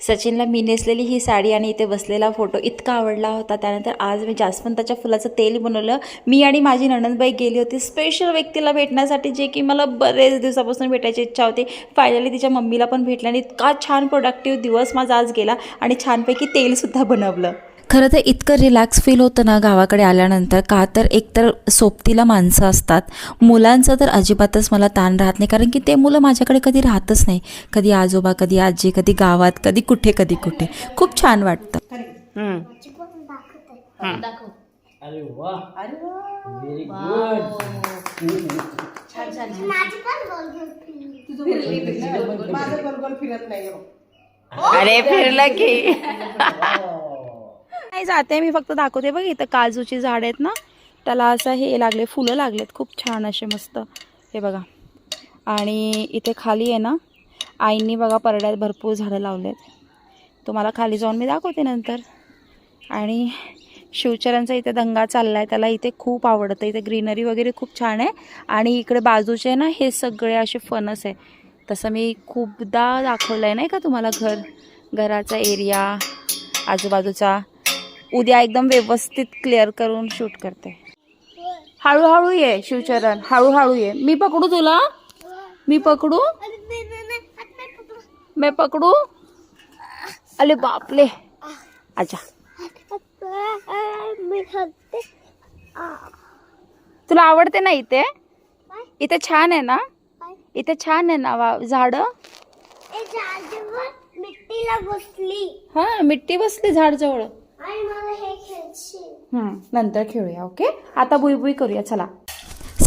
सचिनला मी नेसलेली ही साडी आणि इथे बसलेला फोटो इतका आवडला होता. त्यानंतर आज मी जास्वंताच्या फुलाचं तेल बनवलं. मी आणि माझी नणंदबाई गेली होती. स्पेशल व्यक्तीला भेटण्यासाठी जे की मला बरेच दिवसापासून भेटायची इच्छा होती. फायनली तिच्या मम्मीला पण भेटलं आणि इतका छान प्रोडक्टिव्ह दिवस माझा आज गेला आणि छानपैकी तेलसुद्धा बनवलं. खरं तर इतकं रिलॅक्स फील होतं ना गावाकडे आल्यानंतर. का तर एकतर सोबतीला माणसं असतात. मुलांचं तर अजिबातच मला ताण राहत नाही. कारण की ते मुलं माझ्याकडे कधी राहतच नाही. कधी आजोबा कधी आजी कधी गावात कधी कुठे कधी कुठे. खूप छान वाटतं. अरे वा. व्हेरी गुड माझं बरोबर फिरत नाही. अरे फिरलं की. नाही जाते मी फक्त दाखवते बघ इथं काजूची झाड आहेत ना. त्याला असं हे लागले फुलं लागलेत खूप छान असे मस्त. हे बघा. आणि इथे खाली आहे ना आईंनी बघा परड्यात भरपूर झाडं लावलेत. तुम्हाला खाली जाऊन मी दाखवते नंतर. आणि शिवचरांचा इथे दंगा चालला आहे त्याला इथे खूप आवडतं. इथे ग्रीनरी वगैरे खूप छान आहे. आणि इकडे बाजूचे ना हे सगळे असे फणस आहे. तसं मी खूपदा दाखवलं आहे नाही का तुम्हाला घर? घराचा एरिया आजूबाजूचा. उद्या एकदम व्यवस्थित क्लिअर करून शूट करते. हळूहळू ये शिवचरण. हळूहळू ये. मी पकडू तुला? मी पकडू? मी पकडू? अरे बापले अच्छा तुला आवडते ना इथे? इथे छान आहे ना? इथे छान आहे ना वा झाडं? मिट्टीला बसली. हा मिट्टी बसली झाड जवळ आणि मला हे खेळशील हं, नंतर खेळूया ओके आता बुई करूया चला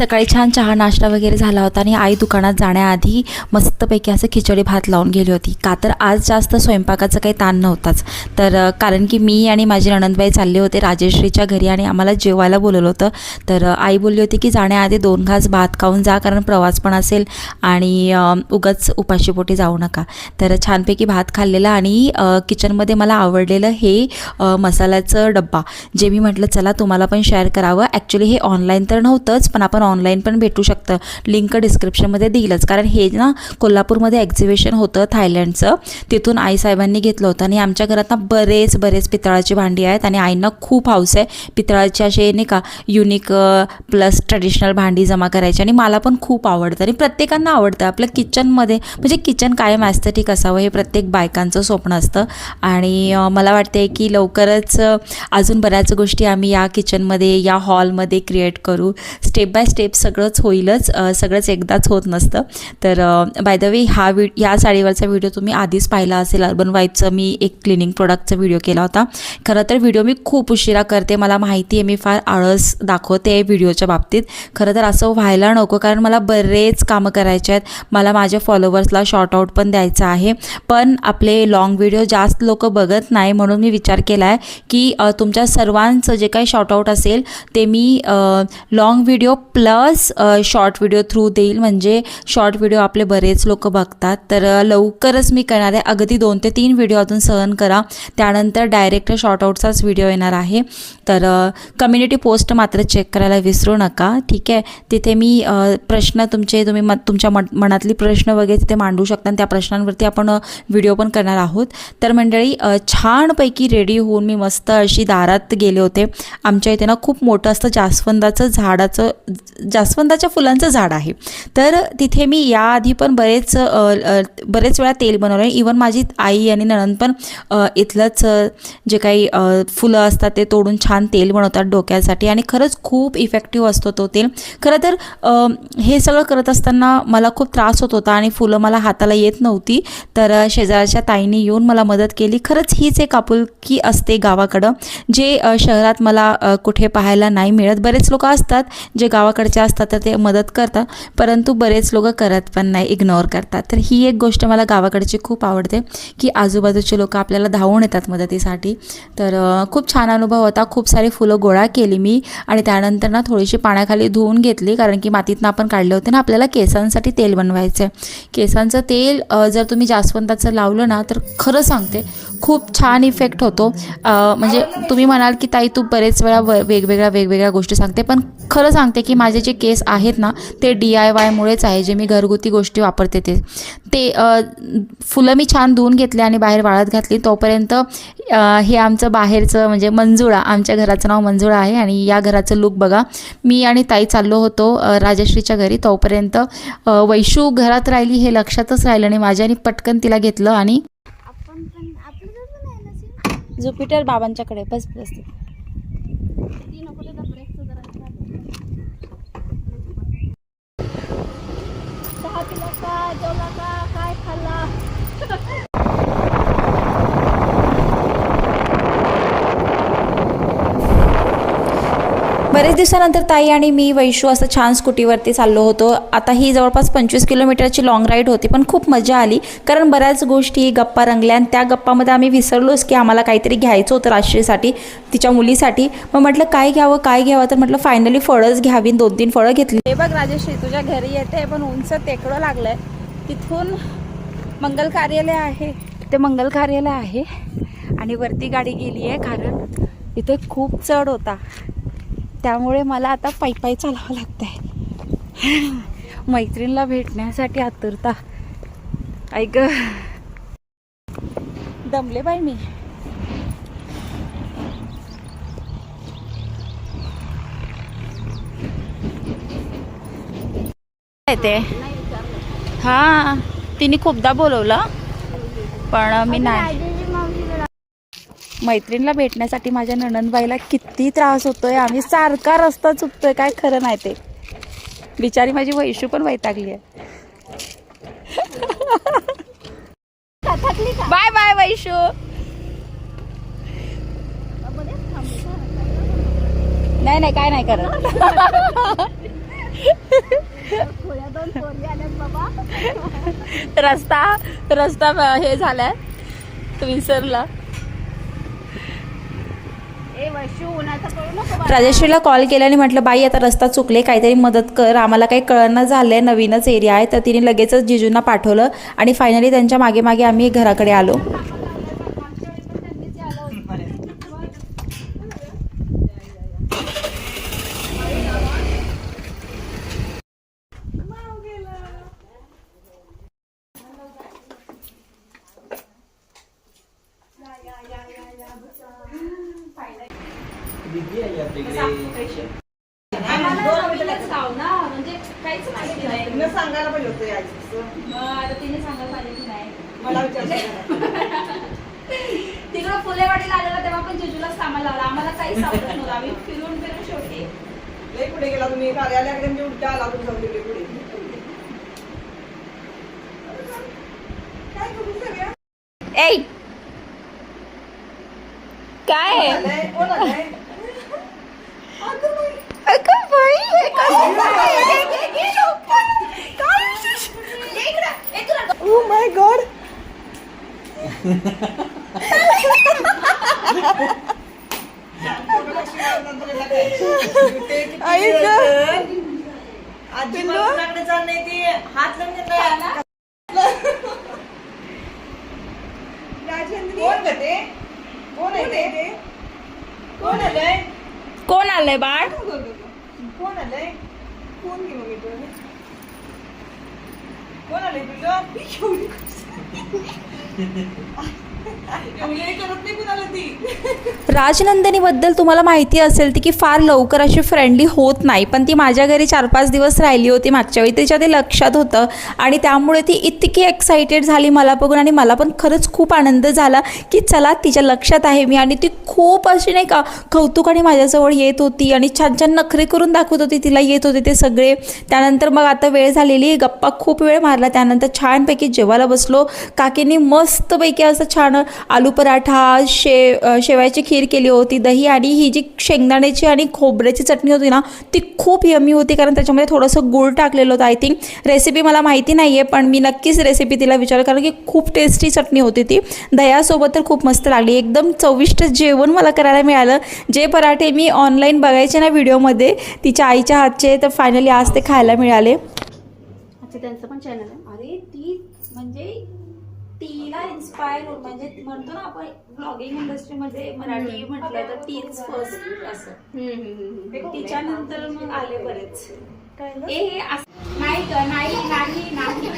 सकाळी छान चहा नाश्ता वगैरे झाला होता आणि आई दुकानात जाण्याआधी मस्तपैकी असं खिचडी भात लावून गेली होती. का तर आज जास्त स्वयंपाकाचं काही ताण नव्हताच. तर कारण की मी आणि माझी नणंदबाई चालले होते राजेश्रीच्या घरी आणि आम्हाला जेवायला बोलवलं होतं. तर आई बोलली होती की जाण्याआधी दोन घास भात खाऊन जा कारण प्रवास पण असेल आणि उगाच उपाशीपोटी जाऊ नका. तर छानपैकी भात खाल्लेला आणि किचनमध्ये मला आवडलेलं हे मसाल्याचं डब्बा. जे मी म्हटलं चला तुम्हाला पण शेअर करावं. ॲक्च्युली हे ऑनलाईन तर नव्हतंच पण आपण ऑनलाईन पण भेटू शकतं. लिंक डिस्क्रिप्शनमध्ये देईलच कारण हे ना कोल्हापूरमध्ये एक्झिबिशन होतं थायलंडचं. तिथून आईसाहेबांनी घेतलं होतं. आणि आमच्या घरात ना बरेच बरेच पितळाची भांडी आहेत. आणि आईंना खूप हाऊस आहे. पितळाची असे नाही का युनिक प्लस ट्रेडिशनल भांडी जमा करायची. आणि मला पण खूप आवडतं. आणि प्रत्येकांना आवडतं. आपलं किचनमध्ये म्हणजे किचन कायम ॲस्थेटिक असावं हे प्रत्येक बायकांचं स्वप्न असतं. आणि मला वाटते की लवकरच अजून बऱ्याच गोष्टी आम्ही या किचनमध्ये या हॉलमध्ये क्रिएट करू. स्टेप बाय स्टेप स्टेप सगळंच होईलच सगळंच एकदाच होत नसतं. तर बाय द वे हा वि या साडीवरचा व्हिडिओ तुम्ही आधीच पाहिला असेल. अर्बन वाईफचं मी एक क्लिनिंग प्रोडक्टचा व्हिडिओ केला होता. खरं तर व्हिडिओ मी खूप उशिरा करते. मला माहिती आहे मी फार आळस दाखवते व्हिडिओच्या बाबतीत. खरं तर असं व्हायला नको कारण मला बरेच कामं करायचे आहेत. मला माझ्या फॉलोवर्सला शॉर्टआऊट पण द्यायचं आहे. पण आपले लाँग व्हिडिओ जास्त लोक बघत नाही म्हणून मी विचार केला आहे की तुमच्या सर्वांचं जे काही शॉर्टआऊट असेल ते मी long video plus plus short video through देईल. म्हणजे शॉर्ट व्हिडिओ आपले बरेच लोक बघतात. तर लवकरच मी करणार आहे. अगदी दोन ते तीन व्हिडिओ अजून सहन करा. त्यानंतर डायरेक्ट शॉर्टआउटचाच व्हिडिओ येणार आहे. तर कम्युनिटी पोस्ट मात्र चेक करायला विसरू नका. ठीक आहे? तिथे मी प्रश्न तुमचे तुम्ही मत तुमच्या मत मनातली प्रश्न वगैरे तिथे मांडू शकता आणि त्या प्रश्नांवरती आपण व्हिडिओ पण करणार आहोत. तर मंडळी छानपैकी रेडी होऊन मी मस्त अशी दारात गेले होते. आमच्या इथे ना खूप मोठं असतं जास्वंदाचं झाडाचं जास्वंदाच्या फुलांचं झाड आहे. तर तिथे मी याआधी पण बरेच बरेच वेळा तेल बनवलं आहे. इवन माझी आई आणि नणंद पण इथलंच जे काही फुलं असतात ते तोडून छान तेल बनवतात डोक्यासाठी आणि खरंच खूप इफेक्टिव्ह असतो तो तेल. खरं तर हे सगळं करत असताना मला खूप त्रास होत होता आणि फुलं मला हाताला येत नव्हती. तर शेजारच्या ताईने येऊन मला मदत केली. खरंच हीच एक आपुलकी असते गावाकडं जे शहरात मला कुठे पाहायला नाही मिळत. बरेच लोक असतात जे गावाकडचे असतात तर ते मदत करतात. परंतु बरेच लोक करत पण नाही इग्नोर करतात. तर ही एक गोष्ट मला गावाकडची खूप आवडते की आजूबाजूचे लोक आपल्याला धावून येतात मदतीसाठी. तर खूप छान अनुभव होता. खूप सारी फुलं गोळा केली मी आणि त्यानंतर ना थोडीशी पाण्याखाली धुवून घेतली कारण की मातीतनं आपण काढले होते ना आपल्याला केसांसाठी तेल बनवायचं. आहे केसांचं तेल जर तुम्ही जास्वंदाचं लावलं ना तर खरं सांगते खूप छान इफेक्ट होतो. म्हणजे तुम्ही म्हणाल की ताई तू बरेच वेळा व वेगवेगळ्या वेगवेगळ्या गोष्टी सांगते. पण खरं सांगते की माझ्या माझे जे केस आहेत ना ते डी आय वायमुळेच आहे जे मी घरगुती गोष्टी वापरते ते. ते फुलं मी छान धुवून घेतले आणि बाहेर वाळत घातली. तोपर्यंत हे आमचं बाहेरचं म्हणजे मंजुळा आमच्या घराचं नाव मंजुळा आहे आणि या घराचं लुक बघा. मी आणि ताई चाललो होतो राजश्रीच्या घरी. तोपर्यंत वैशू घरात राहिली हे लक्षातच राहिलं नाही. माझ्याने पटकन तिला घेतलं आणि. ज्युपिटर बाबांच्याकडे. बस बस ती नको त्याचा ब्रेकचं जरा चहा पिला का जेवला का काय खाल्ला बरेच दिवसानंतर ताई आणि मी वैशू असं छान स्कूटीवरती चाललो होतो. आता ही जवळपास पंचवीस किलोमीटरची लाँग राईड होती पण खूप मजा आली. कारण बऱ्याच गोष्टी गप्पा रंगल्या आणि त्या गप्पामध्ये आम्ही विसरलोच की आम्हाला काहीतरी घ्यायचं होतं राष्ट्रीयसाठी तिच्या मुलीसाठी. मग म्हटलं काय घ्यावं काय घ्यावं? तर म्हटलं फायनली फळंच घ्यावी दोन तीन फळं घेतली. हे बघ राजेश्री तुझ्या घरी येते पण उंच टेकडं लागलंय. तिथून मंगल कार्यालय आहे. ते मंगल कार्यालय आहे आणि वरती गाडी गेली आहे कारण इथे खूप चढ होता. त्यामुळे मला आता पायी पायी चालावं आहे मैत्रीणला भेटण्यासाठी आतुरता. ऐक दमले बाई मी. येते हां तिने खूपदा बोलवलं पण मी नाही. मैत्रिणीला भेटण्यासाठी माझ्या नणंदबाईला किती त्रास होतोय आम्ही सारखा रस्ता चुकतोय काय खरं नाही ते. बिचारी माझी वैशू पण वैतागली आहे. Bye bye Vaishu. नाही नाही काय नाही करत. रस्ता रस्ता हे झालाय विसरला. राजेश्रीला कॉल केला आणि म्हटलं बाई आता रस्ता चुकले काहीतरी मदत कर. आम्हाला काही कळणं झालं आहे नवीनच एरिया आहे. तर तिने लगेचच जिजूंना पाठवलं आणि फायनली त्यांच्या मागे मागे आम्ही घराकडे आलो दीदी आहे आपल्याकडे सांगायला पाहिजे होतं यायचं मला विचारलं तिकडं फुलेवाडीला आलेला तेव्हा पण जिजूलाच कामाला लावला. आम्हाला काही सापडत नव्हतं. आम्ही फिरून फिरून शेवटी. लई पुढे गेला तुम्ही. कार्यालयाकडे म्हणजे उलट्या आला तुमचा पुढे. काय करू सगळ्या ए काय? आहे? आलंय? अगं बाई, हे काय? God. आई आजी मला नाही ती हात लावून देणार. कोण ते? कोण आहे ते? कोण आलंय कोण आलंय बाळ कोण आलंय कोण घेऊन येतोय कोण आलंय तुझं करत नाही कुणाला ती. राजनंदिनीबद्दल तुम्हाला माहिती असेल ती की फार लवकर अशी फ्रेंडली होत नाही. पण ती माझ्या घरी चार पाच दिवस राहिली होती. मागच्या वेळी तिच्या ते लक्षात होतं. आणि त्यामुळे ती इतकी एक्साइटेड झाली मला बघून आणि मला पण खरंच खूप आनंद झाला की चला तिच्या लक्षात आहे मी. आणि ती खूप अशी नाही का कौतुकाने माझ्याजवळ येत होती आणि छान छान नखरे करून दाखवत होती. तिला येत होते ते सगळे. त्यानंतर मग आता वेळ झालेली गप्पा खूप वेळ मारला. त्यानंतर छानपैकी जेवायला बसलो. काकीने मस्तपैकी असं छान आलू पराठा शे शेवायची खीर खीर केली होती दही आणि ही जी शेंगदाण्याची आणि खोबऱ्याची चटणी होती ना ती खूप यमी होती कारण त्याच्यामध्ये थोडंसं गूळ टाकलेलं होतं आय थिंक रेसिपी मला माहिती नाही आहे पण मी नक्कीच रेसिपी तिला विचार कारण की खूप टेस्टी चटणी होती ती. दह्यासोबत तर खूप मस्त लागली. एकदम चविष्ट जेवण मला करायला मिळालं. जे पराठे मी ऑनलाईन बघायचे ना व्हिडिओमध्ये तिच्या आईच्या हातचे तर फायनली आज ते खायला मिळाले. अच्छा त्यांचं पण चॅनल आहे. अरे ती म्हणजे तिला इन्स्पायर होऊन म्हणजे म्हणतो ना आपण ब्लॉगिंग इंडस्ट्रीमध्ये मराठी म्हटलं तर तीच फर्स्ट असं. तिच्यानंतर मग आले बरेच. ए हे नाही ग नाही नाही नाही.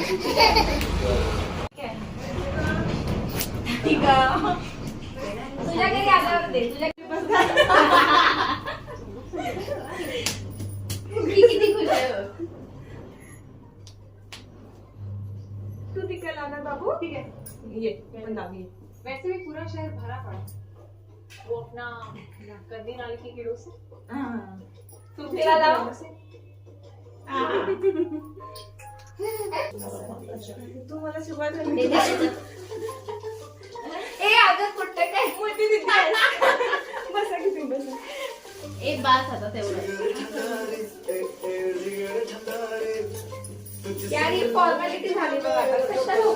तुझ्या घरी आल्यावर दे तुझ्या किती खुश आहे तू तिकडे लावणार बाबू। ठीक आहे ये लाव, वैसे भी पूरा शहर भरा पड़ा वो अपना करनी नाले की कीड़ों से। तू तिला लाव. तू मला सुरुवात ए अगं कुठं काय? मोठी दिदी बसा की तुम्ही बसा. ए बास आता तेवढं. यार फॉर्मॅलिटी झाली कशाला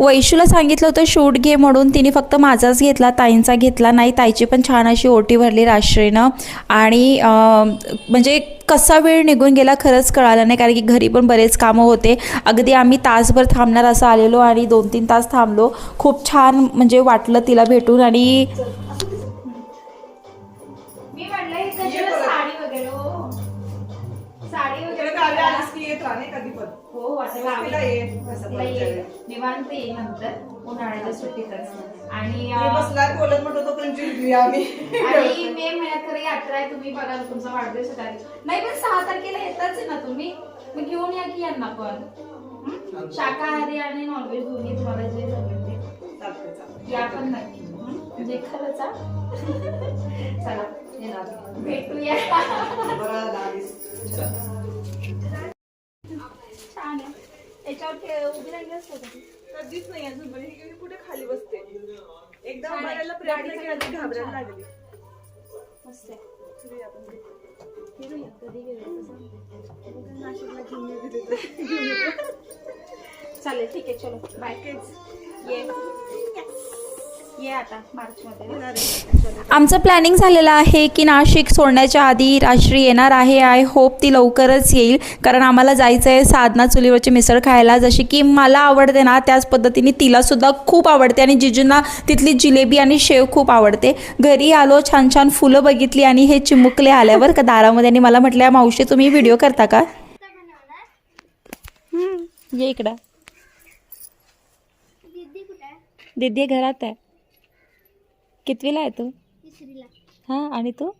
वैशूला सांगितलं होतं शूट घे म्हणून. तिने फक्त माझाच घेतला ताईंचा घेतला नाही. ताईची पण छान अशी ओटी भरली राष्ट्रीनं. आणि म्हणजे कसा वेळ निघून गेला खरंच कळालं नाही कारण की घरी पण बरेच कामं होते. अगदी आम्ही तासभर थांबणार असं आलेलो आणि दोन तीन तास थांबलो. खूप छान म्हणजे वाटलं तिला भेटून. आणि साडी वगैरे हो साडी वगैरे गावी आलीस की येत राहणे कधी पण हो तिला ये तिला ये. आहे. निवांत येईल नंतर उन्हाळ्याच्या सुट्टीतच आणि मी अं, बसला बोलत म्हणतो तो पण चिडली आम्ही आणि मे महिन्यात खरं यात्रा आहे तुम्ही बघा तुमचा वाढदिवस आहे तारीख. नाही पण सहा तारखेला येताच आहे ना तुम्ही मग घेऊन या की यांना पण हं? शाकाहारी आणि नॉनव्हेज दोन्ही तुम्हाला जे जमेल ते चालतंय, चालतंय. या पण नक्की हं? म्हणजे खरंच हा? चला. भेटूया. छान आहे. उभी राहिली असते? कधीच नाही अजून म्हणजे ही कुठे खाली बसते? एकदा प्रयत्न केला घाबरायला. लागली. मस्त. चालेल ठीक आहे चलो. बाय ये आमचं प्लॅनिंग झालेलं आहे की नाशिक सोडण्याच्या आधी राष्ट्री येणार आहे. आय होप ती लवकरच येईल. कारण आम्हाला जायचं आहे साधना चुलीवरची मिसळ खायला. जशी की मला आवडते ना त्याच पद्धतीने तिलासुद्धा खूप आवडते. आणि जिजूंना तिथली जिलेबी आणि शेव खूप आवडते. घरी आलो छान छान फुलं बघितली आणि हे चिमुकले आल्यावर का दारामध्ये. आणि मला म्हटल्या मावशी तुम्ही व्हिडिओ करता का? ये इकडं. दीदी घरात आहे. कितवीला आहे तू? हां आणि तू?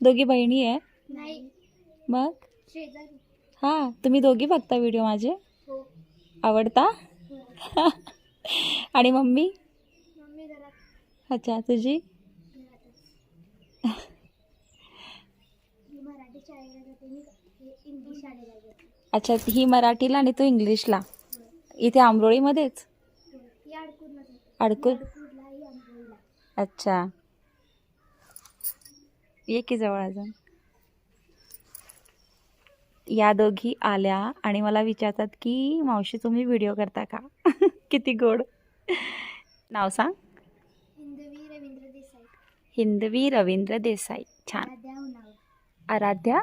दोघी बहिणी आहे? नाही. मग? हां तुम्ही दोघी बघता व्हिडिओ माझे? हो. आवडता? आणि मम्मी? अच्छा तुझी? अच्छा ही मराठीला आणि तू इंग्लिशला. इथे ही. अडकून अडकून अडकूरलाही आंबोलीला अच्छा. ये की जवळ अजून. या दोघी आल्या आणि मला विचारतात की मावशी तुम्ही व्हिडिओ करता का? किती गोड. नाव सांग. हिंदवी रवींद्र देसाई. हिंदवी रवींद्र देसाई. छान. आराध्या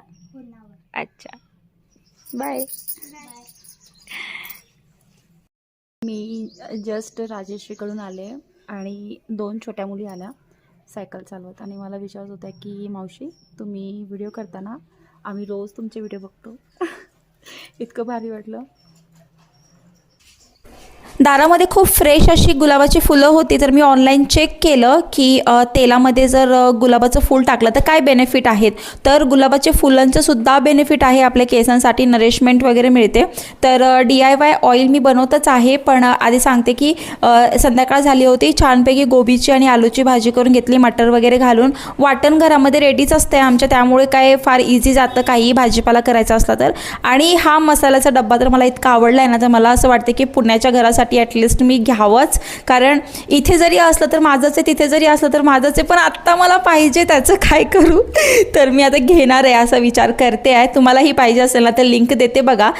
अच्छा. बाय बाय मी जस्ट राजेश्रीकडून आले. आणि दोन छोट्या मुली आल्या सायकल चालवत. आणि मला विचारत होत्या की मावशी तुम्ही व्हिडिओ करताना आम्ही रोज तुमचे व्हिडिओ बघतो. इतकं भारी वाटलं. दारामध्ये खूप फ्रेश अशी गुलाबाची फुलं होती तर मी ऑनलाईन चेक केलं की तेलामध्ये जर गुलाबाचं फूल टाकलं तर काय बेनिफिट आहेत? तर गुलाबाच्या फुलांचं सुद्धा बेनिफिट आहे आपल्या केसांसाठी नरिशमेंट वगैरे मिळते. तर डी आय वाय ऑइल मी बनवतच आहे पण आधी सांगते की संध्याकाळ झाली होती छानपैकी गोबीची आणि आलूची भाजी करून घेतली मटर वगैरे घालून. वाटण घरामध्ये रेडीच असते आमच्या त्यामुळे काय फार इझी जातं काही भाजीपाला करायचा असला तर. आणि हा मसाल्याचा डब्बा तर मला इतका आवडला आहे ना तर मला असं वाटतं की पुण्याच्या घरासाठी माझ्यासाठी ॲटलिस्ट मी घ्यावंच. कारण इथे जरी असलं तर माझंच आहे तिथे जरी असलं तर माझंच आहे पण आत्ता मला पाहिजे त्याचं काय करू? तर मी आता घेणार आहे असा विचार करते आहे. तुम्हालाही पाहिजे असेल ना तर लिंक देते बघा.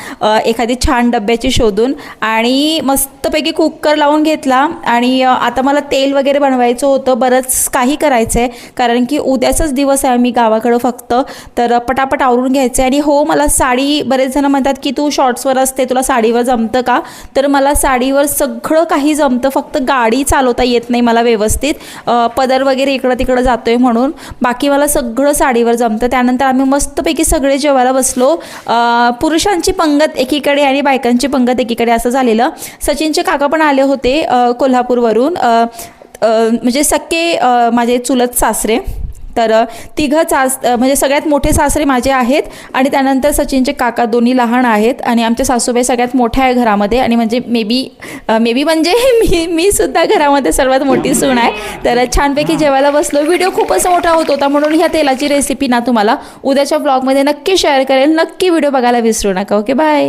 एखादी छान डब्याची शोधून. आणि मस्तपैकी कुकर लावून घेतला. आणि आता मला तेल वगैरे बनवायचं होतं. बरंच काही करायचं आहे कारण की उद्याचाच दिवस आहे मी गावाकडं फक्त. तर पटापट आवरून घ्यायचं आहे आणि हो मला साडी बरेच जण म्हणतात की तू शॉर्ट्सवर असते तुला साडीवर जमतं का? तर मला साडीवर सगळं काही जमतं फक्त गाडी चालवता येत नाही मला व्यवस्थित. पदर वगैरे इकडं तिकडं जातो आहे म्हणून. बाकी मला सगळं साडीवर जमतं. त्यानंतर आम्ही मस्तपैकी सगळे जेवायला बसलो. पुरुषांची पंगत एकीकडे आणि बायकांची पंगत एकीकडे असं झालेलं. सचिनचे काका पण आले होते कोल्हापूरवरून. म्हणजे सक्के माझे चुलत सासरे. तर तिघं सास म्हणजे सगळ्यात मोठे सासरे माझे आहेत आणि त्यानंतर सचिनचे काका दोन्ही लहान आहेत आणि आमच्या सासूबाई सगळ्यात मोठ्या आहे घरामध्ये आणि म्हणजे मे बी मे बी म्हणजे मी मी सुद्धा घरामध्ये सर्वात मोठी सून आहे. तर छानपैकी जेवायला बसलो. व्हिडिओ खूपच मोठा होत होता म्हणून ह्या तेलाची रेसिपी ना तुम्हाला उद्याच्या ब्लॉगमध्ये नक्की शेअर करेल. नक्की व्हिडिओ बघायला विसरू नका. Okay bye